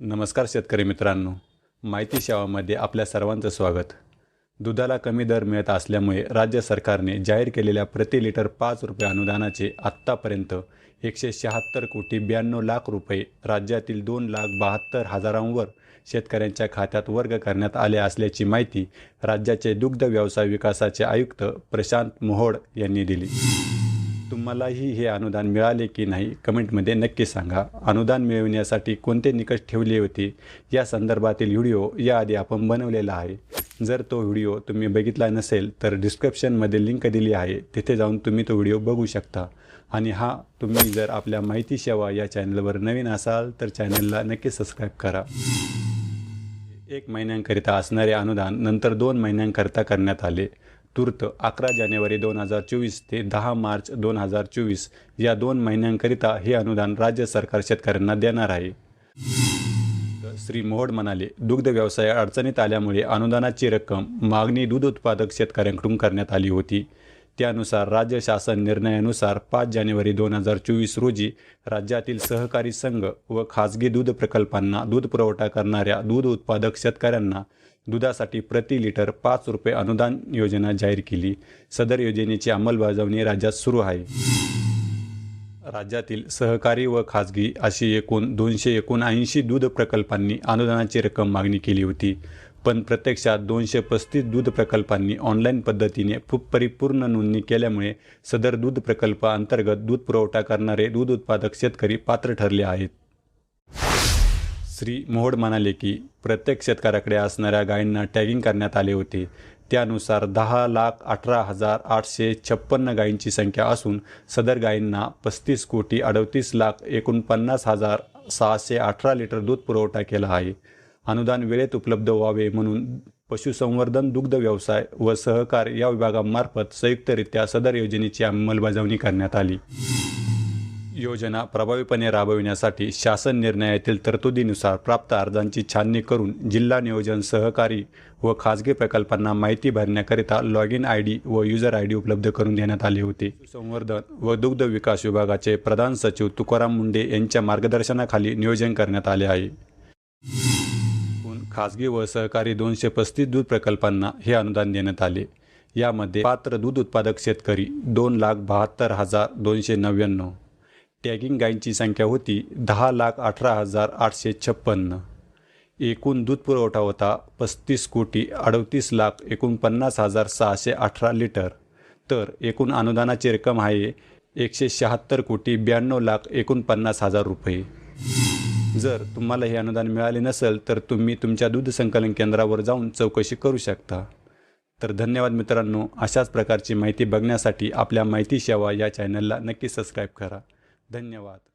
नमस्कार शेतकरी मित्रांनो. माहिती सेवामध्ये आपल्या सर्वांचं स्वागत. दुधाला कमी दर मिळत असल्यामुळे राज्य सरकारने जाहीर केलेल्या प्रति लिटर पाच रुपये अनुदानाचे आत्तापर्यंत एकशे शहात्तर कोटी ब्याण्णव लाख रुपये राज्यातील दोन लाख बहात्तर हजारांवर शेतकऱ्यांच्या खात्यात वर्ग करण्यात आले असल्याची माहिती राज्याचे दुग्ध व्यवसाय विकासाचे आयुक्त प्रशांत मोहोड यांनी दिली. तुम्हालाही हे अनुदान मिळाले की नाही कमेंटमध्ये नक्की सांगा. अनुदान मिळविण्यासाठी कोणते निकष ठेवले होते? या संदर्भातील व्हिडिओ याआधी आपण बनवलेला आहे. जर तो व्हिडिओ तुम्ही बघितला नसेल तर डिस्क्रिप्शनमध्ये लिंक दिली आहे. तिथे जाऊन तुम्ही तो व्हिडिओ बघू शकता. आणि हा तुम्ही जर आपल्या माहिती सेवा या चॅनलवर नवीन असाल तर चॅनलला नक्की सबस्क्राईब करा. एक महिन्यांकरिता असणारे अनुदान नंतर दोन महिन्यांकरिता करण्यात आले. तूर्त अकरा जानेवारी दोन हजार चोवीस ते दहा मार्च दोन हजार चोवीस या दोन महिन्यांकरिता हे अनुदान राज्य सरकार शेतकऱ्यांना देणार आहे. श्री मोहोड म्हणाले दुग्ध व्यवसाय अडचणीत आल्यामुळे अनुदानाची रक्कम मागणी दूध उत्पादक शेतकऱ्यांकडून करण्यात आली होती. त्यानुसार राज्य शासन निर्णयानुसार पाच जानेवारी दोन हजार चोवीस रोजी राज्यातील सहकारी संघ व खाजगी दूध प्रकल्पांना दूध पुरवठा करणाऱ्या दूध उत्पादक शेतकऱ्यांना दुधासाठी प्रति लिटर पाच रुपये अनुदान योजना जाहीर केली. सदर योजनेची अंमलबजावणी राज्यात सुरू आहे. राज्यातील सहकारी व खाजगी अशी एकूण दोनशे एकोणऐंशी दूध प्रकल्पांनी अनुदानाची रक्कम मागणी केली होती. पण प्रत्यक्षात दोनशे पस्तीस दूध प्रकल्पांनी ऑनलाईन पद्धतीने परिपूर्ण नोंदणी केल्यामुळे सदर दूध प्रकल्पाअंतर्गत दूध पुरवठा करणारे दूध उत्पादक शेतकरी पात्र ठरले आहेत. श्री मोहोड म्हणाले की प्रत्येक शेतकऱ्याकडे असणाऱ्या गायींना टॅगिंग करण्यात आले होते. त्यानुसार दहा लाख अठरा हजार आठशे छप्पन्न गायींची संख्या असून सदर गायींना पस्तीस कोटी अडतीस लाख एकोणपन्नास हजार सहाशे अठरा लिटर दूध पुरवठा केला आहे. अनुदान वेळेत उपलब्ध व्हावे म्हणून पशुसंवर्धन दुग्ध व्यवसाय व सहकार या विभागामार्फत संयुक्तरित्या सदर योजनेची अंमलबजावणी करण्यात आली. योजना प्रभावीपणे राबविण्यासाठी शासन निर्णयातील तरतुदीनुसार प्राप्त अर्जांची छाननी करून जिल्हा नियोजन सहकारी व खाजगी प्रकल्पांना माहिती भरण्याकरिता लॉग इन आय डी व युजर आय डी उपलब्ध करून देण्यात आले होते. संवर्धन व दुग्ध विकास विभागाचे प्रधान सचिव तुकाराम मुंडे यांच्या मार्गदर्शनाखाली नियोजन करण्यात आले आहे. खाजगी व सहकारी दोनशे पस्तीस दूध प्रकल्पांना हे अनुदान देण्यात आले. यामध्ये पात्र दूध उत्पादक शेतकरी दोन लाख बहात्तर हजार दोनशे नव्याण्णव टॅगिंग गायींची संख्या होती दहा लाख अठरा हजार आठशे छप्पन्न. एकूण दूध पुरवठा होता पस्तीस कोटी अडतीस लाख एकोणपन्नास हजार सहाशे अठरा लिटर. तर एकूण अनुदानाची रक्कम आहे एकशे शहात्तर कोटी ब्याण्णव लाख एकोणपन्नास हजार रुपये. जर तुम्हाला हे अनुदान मिळाले नसेल तर तुम्ही तुमच्या दूध संकलन केंद्रावर जाऊन चौकशी करू शकता. तर धन्यवाद मित्रांनो अशाच प्रकारची माहिती बघण्यासाठी आपल्या माहिती सेवा या चॅनलला नक्की सबस्क्राईब करा. धन्यवाद.